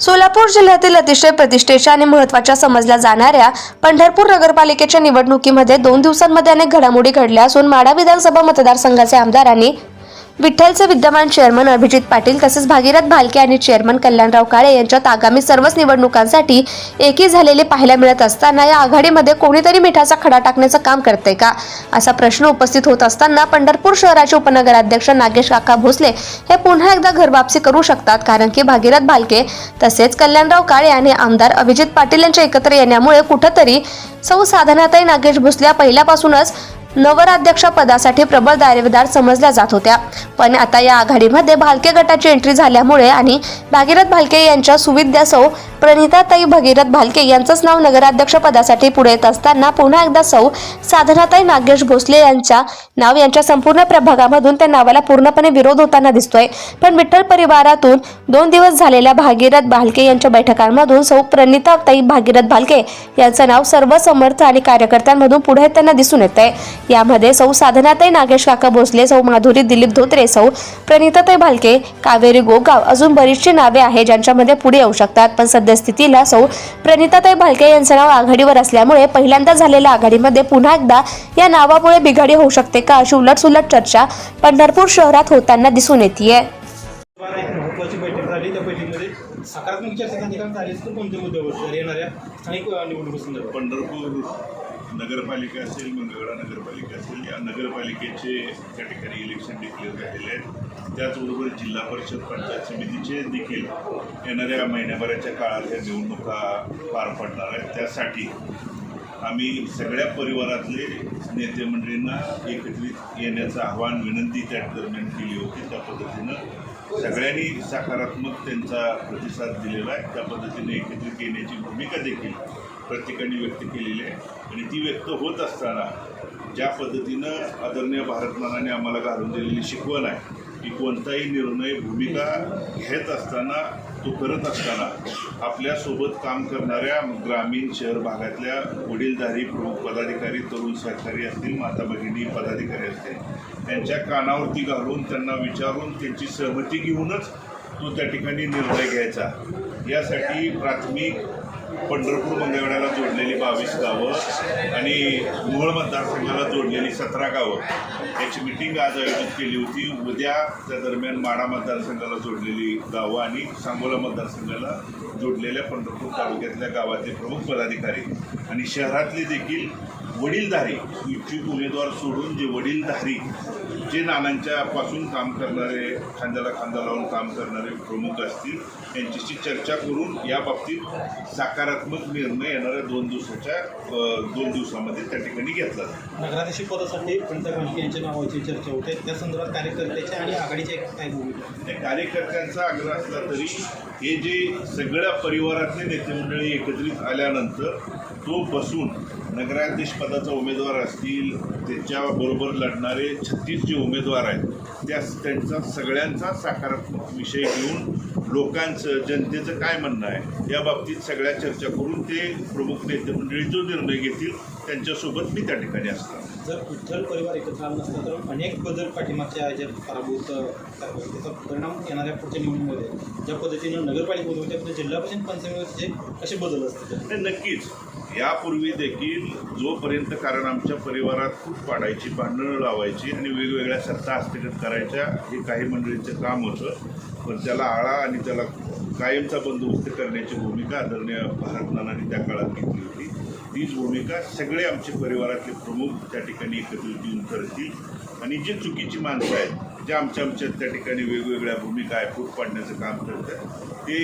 सोलापूर जिल्ह्यातील अतिशय प्रतिष्ठेच्या आणि महत्त्वाच्या समजल्या जाणाऱ्या पंढरपूर नगरपालिकेच्या निवडणुकीमध्ये दोन दिवसांमध्ये अनेक घडामोडी घडल्या असून माढा विधानसभा मतदारसंघाचे आमदारांनी विठ्ठलचे विद्यमान चेअरमन अभिजित पाटील तसेच भागीरथ भालके आणि चेअरमन कल्याणराव काळे यांच्यात आगामी सर्वच निवडणुकांसाठी एकी झालेले पाहायला मिळत असताना या आघाडीमध्ये कोणीतरी मिठाचा खडा टाकण्याचं काम करते का? असा प्रश्न उपस्थित होत असताना पंढरपूर शहराचे उपनगराध्यक्ष नागेश काका भोसले हे पुन्हा एकदा घरवापसी करू शकतात कारण की भागीरथ भालके तसेच कल्याणराव काळे आणि आमदार अभिजित पाटील यांच्या एकत्र येण्यामुळे कुठंतरी सौ साधनाताई नागेश भोसल्या पहिल्यापासूनच पदासाठी प्रबळ दावेदार समजल्या जात होत्या. पण आता या आघाडीमध्ये भालके गटाची एंट्री झाल्यामुळे आणि भागीरथ भालके यांच्या सुविद्या सौ प्रणिताताई भगीरथ भालके यांचंच नाव नगराध्यक्षपदासाठी पुढे येत असताना पुन्हा एकदा सौ साधनाताई नागेश भोसले यांच्या नाव यांच्या संपूर्ण प्रभागामधून त्या नावाला पूर्णपणे विरोध होताना दिसतोय. पण विठ्ठल परिवारातून दोन दिवस झालेल्या भागीरथ भालके यांच्या बैठकांमधून सौ प्रणिताताई भागीरथ भालके यांचं नाव सर्व समर्थ आणि कार्यकर्त्यांमधून पुढे येताना दिसून येत आहे यामध्ये सौ साधनाताई नागेश काका भोसले सौ माधुरी दिलीप धोत्रे सौ प्रणिताताई भालके कावेरी गोगाव अजून बरीचशी नावे आहेत ज्यांच्यामध्ये पुढे येऊ शकतात. पण सध्या सद्यस्थितीला सौ प्रणिताताई भालके यांचं नाव आघाडीवर असल्यामुळे पहिल्यांदा झालेल्या आघाडीमध्ये पुन्हा एकदा या नावामुळे बिघाडी होऊ शकते का अशी उलटसुलट चर्चा पंढरपूर शहरात होताना दिसून येते महत्त्वाची बैठक झाली. त्या बैठकीमध्ये सकारात्मक चर्चा झाली. तर मुद्द्यावर झाली येणाऱ्या स्थानिक अ, निवडणुकीसंदर्भात पंढरपूर नगरपालिका असेल मंगळवेढा नगरपालिका असेल या नगरपालिकेचे त्या ठिकाणी इलेक्शन डिक्लेअर झालेले आहेत. त्याचबरोबर जिल्हा परिषद पंचायत समितीचे देखील येणाऱ्या महिन्याभराच्या काळात ह्या निवडणुका पार पडणार आहेत. त्यासाठी आम्ही सगळ्या परिवारातले नेते मंडळींना एकत्रित येण्याचं आव्हान विनंती त्या दरम्यान केली होती. त्या पद्धतीनं सगळ्यांनी सकारात्मक त्यांचा प्रतिसाद दिलेला आहे. त्या पद्धतीने एकत्रित येण्याची भूमिका देखील प्रत्येकाने व्यक्त केलेली आहे. आणि ती व्यक्त होत असताना ज्या पद्धतीनं आदरणीय भारतमानाने आम्हाला घालून दिलेली शिकवण आहे की कोणताही निर्णय भूमिका घेत असताना तो करत असताना आपल्यासोबत काम करणाऱ्या ग्रामीण शहर भागातल्या वडीलधारी प्रमुख पदाधिकारी तरुण सहकारी असतील माता भगिनी पदाधिकारी असतील त्यांच्या कानावरती घालून त्यांना विचारून त्यांची सहमती घेऊनच तो त्या ठिकाणी निर्णय घ्यायचा. यासाठी प्राथमिक पंढरपूर मंगळवेढ्याला जोडलेली बावीस गावं आणि मोहोळ मतदारसंघाला जोडलेली सतरा गावं. याची मिटिंग आज आयोजित केली होती. उद्या त्या दरम्यान माडा मतदारसंघाला जोडलेली गावं आणि सांगोला मतदारसंघाला जोडलेल्या पंढरपूर तालुक्यातल्या गावातले प्रमुख पदाधिकारी आणि शहरातले देखील वडीलधारी इच्छुक उमेदवार सोडून जे वडीलधारी जे नानांच्या पासून काम करणारे खांद्याला खांदा लावून काम करणारे प्रमुख असतील त्यांच्याशी चर्चा करून याबाबतीत बाबतीत सकारात्मक निर्णय येणाऱ्या दोन दिवसाच्या दोन दिवसामध्ये त्या ठिकाणी घेतला नगराध्यक्ष पदासाठी भालके यांच्या नावाची चर्चा होते. त्या संदर्भात कार्यकर्त्याच्या आणि आघाडीच्या काय भूमिका त्या कार्यकर्त्यांचा आग्रह असला तरी हे जे सगळ्या परिवारातले नेते मंडळी एकत्रित आल्यानंतर तो बसून नगराध्यक्ष पदाचा उमेदवार असतील त्याच्याबरोबर लढणारे छत्तीस जे उमेदवार आहेत त्या त्यांचा सगळ्यांचा सकारात्मक विषय घेऊन लोकांचं जनतेचं काय म्हणणं आहे? या बाबतीत सगळ्या चर्चा करून ते प्रमुख नेते मंडळी जो निर्णय घेतील त्यांच्यासोबत मी त्या ठिकाणी असणार. जर विठ्ठल परिवार एकत्र आला नसता तर अनेक बदल पाठीमागच्या ह्याच्यात पराभूत अ, करावे. त्याचा परिणाम येणाऱ्या पुढच्या निवडणुकीमध्ये ज्या पद्धतीनं नगरपालिका होते जिल्हा परिषद पंचायतीचे कसे बदल असतील. नाही, नक्कीच. यापूर्वी देखील जोपर्यंत कारण आमच्या परिवारात खूप पाडायची भांडणं लावायची आणि वेगवेगळ्या सत्ता हस्तगत करायच्या हे काही मंडळींचं काम होतं पण त्याला आळा आणि त्याला कायमचा बंदोबस्त करण्याची भूमिका आदरणीय भारतनानाने त्या काळात घेतली होती. तीच भूमिका सगळे आमचे परिवारातले प्रमुख त्या ठिकाणी एकत्रित येऊन करतील. आणि जी चुकीची माणसं आहेत जे आमच्या आमच्या त्या ठिकाणी वेगवेगळ्या भूमिका आहे फूट पाडण्याचं काम करतात ते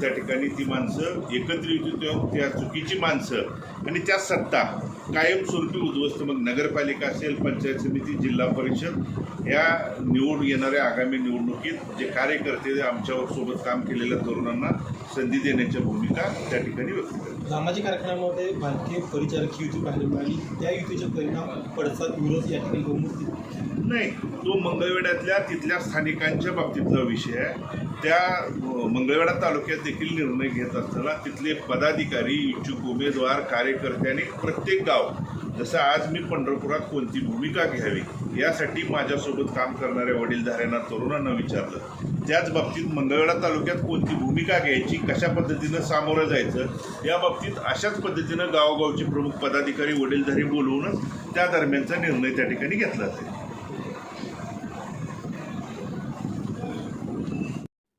त्या ठिकाणी ती माणसं एकत्रित येऊन त्या चुकीची माणसं आणि त्या सत्ता कायमस्वरूपी उद्ध्वस्त. मग नगरपालिका असेल पंचायत समिती जिल्हा परिषद या निवड येणाऱ्या आगामी निवडणुकीत जे कार्यकर्ते आमच्यावर सोबत काम केलेल्या तरुणांना संधी देण्याच्या भूमिका त्या ठिकाणी व्यक्त करतात. सामाजिक कार्यक्रमामध्ये भारतीय परिचारक युती पाहायला मिळाली. त्या युतीचे परिणाम पडसाद विरोध या ठिकाणी नाही. तो मंगळवेढ्यातल्या तिथल्या स्थानिकांच्या बाबतीतला विषय आहे. त्या मंगळवेढा तालुक्यात देखील निर्णय घेत असताना तिथले पदाधिकारी इच्छुक उमेदवार कार्यकर्ते आणि प्रत्येक गाव जसं आज मी पंढरपुरात कोणती भूमिका घ्यावी यासाठी माझ्यासोबत काम करणाऱ्या वडीलधाऱ्यांना तरुणांना विचारलं. त्याच बाबतीत मंगळवेढा तालुक्यात कोणती भूमिका घ्यायची कशा पद्धतीनं सामोरं जायचं या बाबतीत अशाच पद्धतीनं गावोगावचे प्रमुख पदाधिकारी वडीलधारी बोलवूनच त्या दरम्यानचा निर्णय त्या ठिकाणी घेतला जाईल.